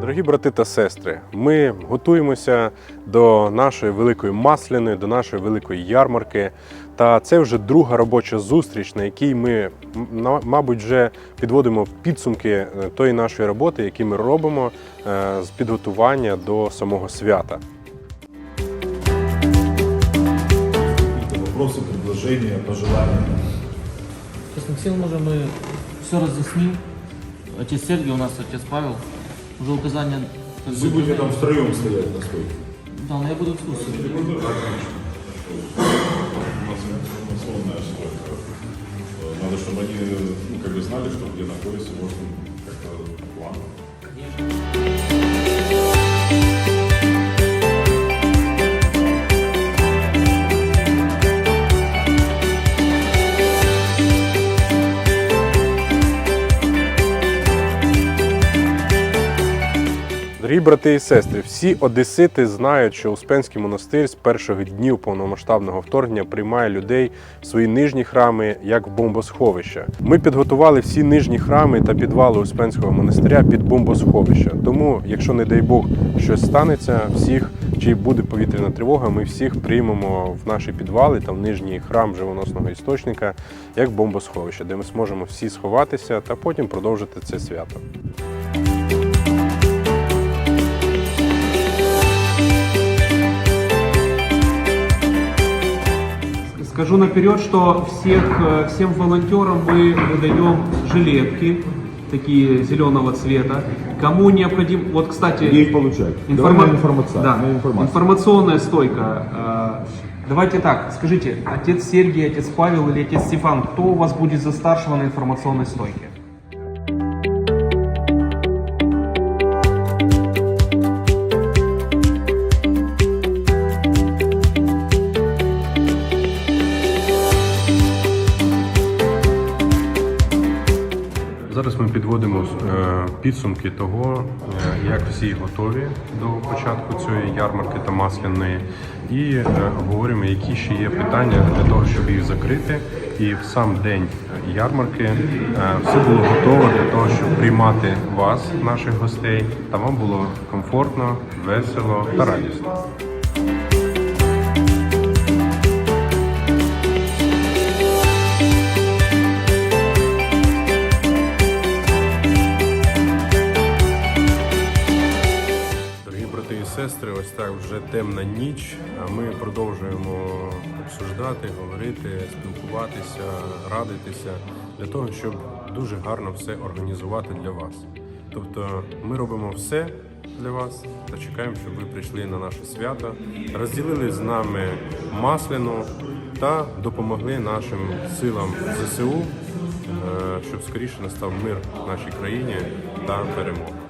Дорогі брати та сестри, ми готуємося до нашої великої масляної, до нашої великої ярмарки. Та це вже друга робоча зустріч, на якій ми, м, на- мабуть, вже підводимо підсумки е, тої нашої роботи, які ми робимо е, з підготування до самого свята. Какие-то вопросы, предложения, пожелания? Сейчас Максим уже мы все разъясним. Отец Сергий у нас, отец Павел. Уже указания... как Вы бы, будете даны. там втроем стоять на стойке. Да, но я буду в курсе. Информационная стройка. Э, Надо, чтобы они ну, как бы знали, что где находится, можно Дорогі брати і сестри, всі одесити знають, що Успенський монастир з перших днів повномасштабного вторгнення приймає людей в свої нижні храми як в бомбосховища. Ми підготували всі нижні храми та підвали Успенського монастиря під бомбосховища. Тому, якщо не дай Бог щось станеться, всіх чи буде повітряна тривога, ми всіх приймемо в наші підвали та в нижній храм живоносного істочника як бомбосховище, де ми зможемо всі сховатися та потім продовжити це свято. Скажу наперед, что всех, э, всем волонтерам мы выдаем жилетки, такие зеленого цвета. Кому необходим, вот, кстати, Где их получать? информа- Давай на информация- да, на информацию. информационная стойка. Э, Давайте так, скажите, отец Сергий, отец Павел или отец Стефан, кто у вас будет за старшего на информационной стойке? Ми підводимо е, підсумки того, е, як всі готові до початку цієї ярмарки та масляної, і е, говоримо, які ще є питання для того, щоб їх закрити. І в сам день ярмарки все було готово для того, щоб приймати вас, наших гостей, та вам було комфортно, весело та радісно. Сестри, ось так вже темна ніч. А ми продовжуємо обсуждати, говорити, спілкуватися, радитися для того, щоб дуже гарно все організувати для вас. Тобто ми робимо все для вас та чекаємо, щоб ви прийшли на наше свято, розділили з нами масляну та допомогли нашим силам ЗСУ, е, щоб скоріше настав мир в нашій країні та перемога.